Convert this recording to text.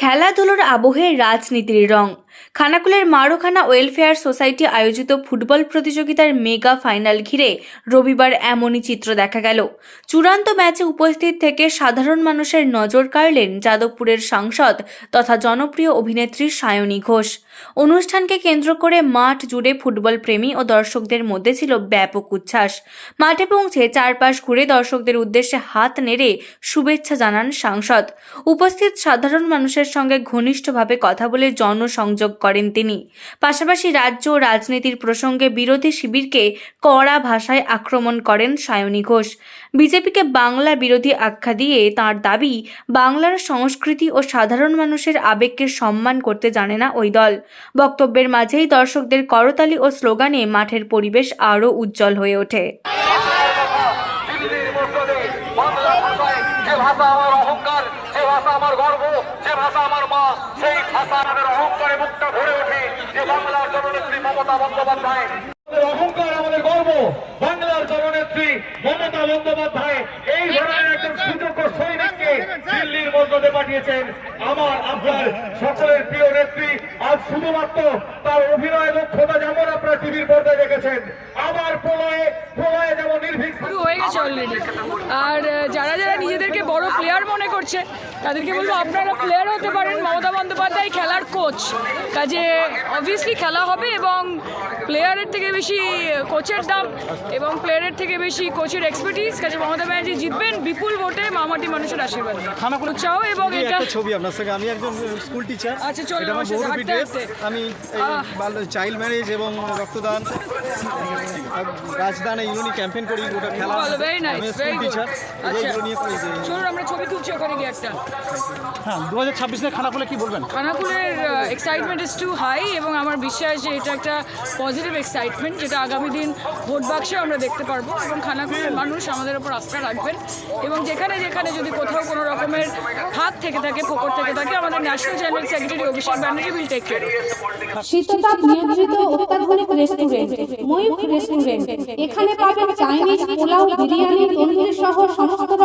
খেলাধুলোর আবহে রাজনীতির রং। খানাকুলের মারোখানা ওয়েলফেয়ার সোসাইটি আয়োজিত ফুটবল প্রতিযোগিতার মেগা ফাইনাল ঘিরে রবিবার এমনই চিত্র দেখা গেল। চূড়ান্ত ম্যাচে উপস্থিত থেকে সাধারণ মানুষের নজর কাড়লেন যাদবপুরের সাংসদ তথা জনপ্রিয় অভিনেত্রী সায়নী ঘোষ। অনুষ্ঠানকে কেন্দ্র করে মাঠ জুড়ে ফুটবল প্রেমী ও দর্শকদের মধ্যে ছিল ব্যাপক উচ্ছ্বাস। মাঠে পৌঁছে চারপাশ ঘুরে দর্শকদের উদ্দেশ্যে হাত নেড়ে শুভেচ্ছা জানান সাংসদ। উপস্থিত সাধারণ মানুষের সঙ্গে ঘনিষ্ঠভাবে কথা বলে জনসংযোগ করেন তিনি। পাশাপাশি রাজ্য ও রাজনীতির প্রসঙ্গে বিরোধী শিবিরকে কড়া ভাষায় আক্রমণ করেন সায়নী ঘোষ। বিজেপিকে বাংলা বিরোধী আখ্যা দিয়ে তার দাবি, বাংলার সংস্কৃতি ও সাধারণ মানুষের আবেগকে সম্মান করতে জানে না ওই দল। বক্তব্যের মাঝেই দর্শকদের করতালি ও স্লোগানে মাঠের পরিবেশ আরও উজ্জ্বল হয়ে ওঠে। যে ভাষা আমার অহংকার, যে ভাষা আমার গর্ব, যে ভাষা আমার মা সেই ভাষা আমাদের অহংকারে মুখটা ভরে ওঠে যে বাংলার জননেত্রী মমতা বন্দ্যোপাধ্যায় অহংকার আমাদের গর্ব বাংলার জননেত্রী মমতা বন্দ্যোপাধ্যায় এই ধরনের একজন সুযোগ্য সৈনিককে দিল্লির মধ্যে পাঠিয়েছেন। আমার আপনার সকলের প্রিয় নেত্রী আজ শুধুমাত্র তার অভিনয় দক্ষতা যেমন আপনার টিভির পর্দায় দেখেছেন আবার প্রলয়ে প্রলয়ে যেমন নির্ভীক শুরু হয়ে গেছে অলরেডি আর যারা যারা নিজেদেরকে বড় প্লেয়ার মনে করছে তাদেরকে বলব আপনারা প্লেয়ার হতে পারেন। মমতা বন্দ্যোপাধ্যায় খেলার কোচ কাজে অবভিয়াসলি খেলা হবে এবং প্লেয়ারের থেকে বেশি কোচের দাম এবং প্লেয়ারের থেকে বেশি কোচের এক্সপার্টিস কাজে মমতা ব্যানার্জি জিতবেন বিপুল ভোটে মামাটি মানুষের আশীর্বাদ। উৎসাহ এবং এটা ছবি আপনার সঙ্গে। আমি একজন স্কুল টিচার আচ্ছা, হাঁটতে। আমি চাইল্ড ম্যারেজ এবং রক্তদান রাজদান এইগুলো নিয়ে ক্যাম্পেন করি। গোটা খেলা ভালো ভেরি নাইস আমি স্কুল টিচার আচ্ছা এইগুলো নিয়ে চলুন আমরা ছবি তুলছি ওখানে গিয়ে একটা। হ্যাঁ দু হাজার ছাব্বিশ খানাকুলে কি বলবেন? খানাকুলের এক্সাইটমেন্ট ইজ টু হাই এবং আমার বিশ্বাস যে এটা একটা পজিটিভ এক্সাইটমেন্ট যেটা আগামী দিন ভোট বাক্সে আমরা দেখতে পারব এবং খানাকুলের মানুষ আমাদের ওপর আস্থা রাখবেন এবং যেখানে যেখানে যদি কোথাও কোনো রকমের হাত থেকে থাকে, ফোকর থেকে থাকে, আমাদের national general secretary Abhishek Banerjee will take care শীততাপ নিয়ন্ত্রিত অত্যাধুনিক রেস্টুরেন্ট রেস্টুরেন্ট এখানে পাবেন চাইনিজ পোলাও, বিরিয়ানি, তন্দুরি সহ সমস্ত